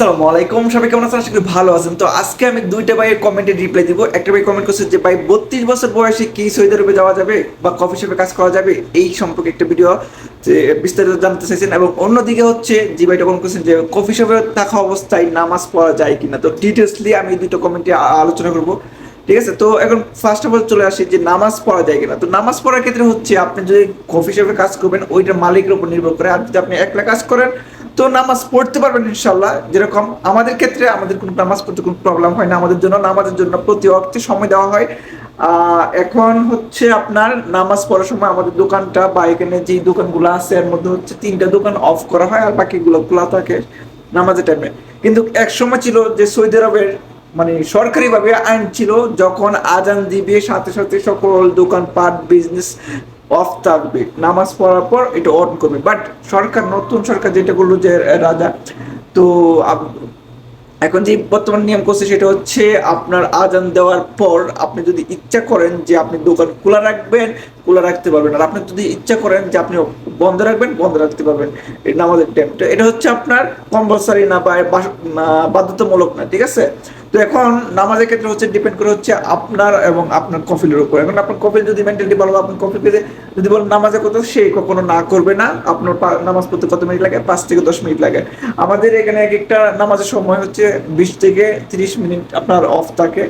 আসসালামু আলাইকুম। সবাই কেমন আছেন? আশা করি ভালো আছেন। তো আজকে আমি দুইটা ভাইয়ের কমেন্টে রিপ্লাই দিব। একটা ভাই কমেন্ট করছে যে, ভাই, বত্রিশ বছর বয়সে কি সৌদি আরবে যাওয়া যাবে বা কফি শপে কাজ করা যাবে? এই সম্পর্কে একটা ভিডিও যে বিস্তারিত জানতে চাইছেন। এবং অন্যদিকে হচ্ছে, যে ভাইটা কমেন্ট করছেন যে কফি শপে থাকা অবস্থায় নামাজ পড়া যায় কিনা? তো ডিটেলসলি আমি দুটো কমেন্টে আলোচনা করব। ঠিক আছে? তো এখন ফার্স্ট অফ অল চলে আসি যে, নামাজ পড়া যায় কিনা? তো নামাজ পড়ার ক্ষেত্রে হচ্ছে, আপনি যদি কফি শপে কাজ করবেন, ওইটার মালিকের উপর নির্ভর করে। আর যদি আপনি একলা কাজ করেন তো নামাজ পড়তে পারবেন ইনশাল্লাহ যেরকম আমাদের ক্ষেত্রে আমাদের কোনো নামাজ পড়তে কোনো প্রবলেম হয় না, আমাদের জন্য নামাজের জন্য প্রতি অর্থে সময় দেওয়া হয়। এখন হচ্ছে আপনার নামাজ পড়ার সময় আমাদের দোকানটা বা এখানে যে দোকানগুলো আছে, এর মধ্যে হচ্ছে তিনটা দোকান অফ করা হয় আর বাকিগুলো খোলা থাকে নামাজের টাইমে কিন্তু এক সময় ছিল যে সৌদি আরবের মানে সরকারিভাবে আইন ছিল, যখন আজান দিবে, সাথে সাথে সকল দোকানপাট বিজনেস অফ থাকবে। নামাজ পড়ার পর এটা অন করবে। বাট সরকার, নতুন সরকার যেটা করল যে রাজা, তো এখন যে বর্তমান নিয়ম করছে সেটা হচ্ছে আপনার আজান দেওয়ার পর আপনি যদি ইচ্ছা করেন যে আপনি দোকান খোলা রাখবেন খোলা রাখতে পারবেন। আর আপনি যদি ইচ্ছা করেন যে আপনি বন্ধ রাখবেন, বন্ধ রাখতে পারবেন এটা নামাজের টাইমটা এটা হচ্ছে আপনার কম্পালসারি না বা বাধ্যতামূলক না, ঠিক আছে? তো এখন নামাজের ক্ষেত্রে হচ্ছে ডিপেন্ড করে হচ্ছে আপনার এবং আপনার কফিলের উপর। এখন আপনার কফিল যদি মেন্টালিটি ভালো, আপনি কফি পেতে যদি বলেন নামাজে কত, সে কখনো না করবে না। আপনার নামাজ পড়তে কত মিনিট লাগে? পাঁচ থেকে দশ মিনিট লাগে। আমাদের এখানে এক একটা নামাজের সময় হচ্ছে বিশ থেকে তিরিশ মিনিট আপনার অফ থাকে।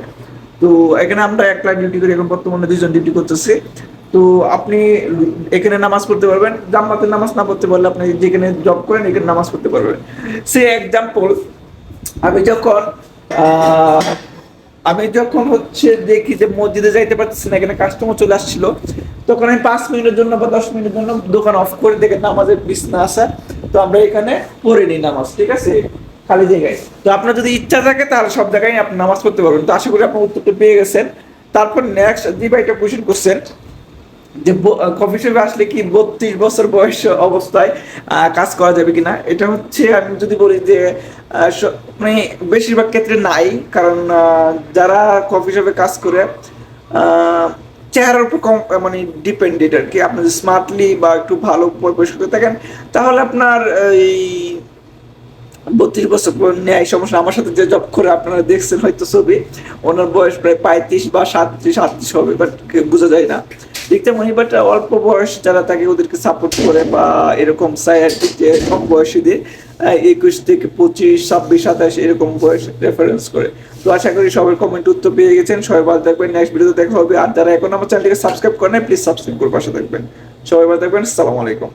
তো এখানে আমরা একলা ডিউটি করি, এখন বর্তমানে দুজন ডিউটি করতেছি। তো আপনি এখানে নামাজ পড়তে পারবেন জাম্মাতে নামাজ না পড়তে পারলে আপনি যেখানে জব করেন, এখানে নামাজ পড়তে পারবেন। সে এক্সাম্পল আমি যখন আমি যখন হচ্ছে দেখি যে মসজিদে যাইতে পারতেছি না, এখানে কাস্টমার চলে আসছিল, তখন আমি পাঁচ মিনিটের জন্য বা দশ মিনিটের জন্য দোকান অফ করে দেখে নামাজের বিছনা আসা তো আমরা এখানে পড়ে নিই নামাজ, ঠিক আছে? খালি জায়গায়। তো আপনার যদি ইচ্ছা থাকে, তাহলে সব জায়গায় আপনি নামাজ পড়তে পারবেন। তো আশা করি আপনার উত্তরটা পেয়ে গেছেন। তারপর নেক্সট যে ভাইটা কোশ্চেন করছেন যে কফি শপে আসলে কি বত্রিশ বছর বয়স অবস্থায় কাজ করা যাবে কিনা, এটা হচ্ছে আমি যদি বলি যে মানে বেশিরভাগ ক্ষেত্রে নাই, কারণ যারা কফি শপে কাজ করে চেহারার উপর কম মানে ডিপেন্ডেড আর কি। আপনি যদি স্মার্টলি বা একটু ভালো পরিবেশ করে থাকেন, তাহলে আপনার এই বত্রিশ বছর ন্যায় সমস্যা আমার সাথে যে জব করে আপনারা দেখছেন হয়তো ছবি, ওনার বয়স প্রায় পঁয়ত্রিশ বা সাতত্রিশ আটত্রিশ হবে বাট বোঝা যায় না। দেখতে মনে বাট অল্প বয়স যারা থাকে ওদেরকে সাপোর্ট করে বা এরকম সায়ার যে কম বয়সীদের একুশ থেকে পঁচিশ, ছাব্বিশ, সাতাশ এরকম বয়স রেফারেন্স করে। তো আশা করি সবার কমেন্ট উত্তর পেয়ে গেছেন। সবাই ভালো থাকবেন নেক্সট ভিডিওতে দেখা হবে। আর যারা এখন আমার চ্যানেলটিকে সাবস্ক্রাইব করেন প্লিজ সাবস্ক্রাইব করে পাশে থাকবেন। সবাই ভালো থাকবেন, আসসালামু আলাইকুম।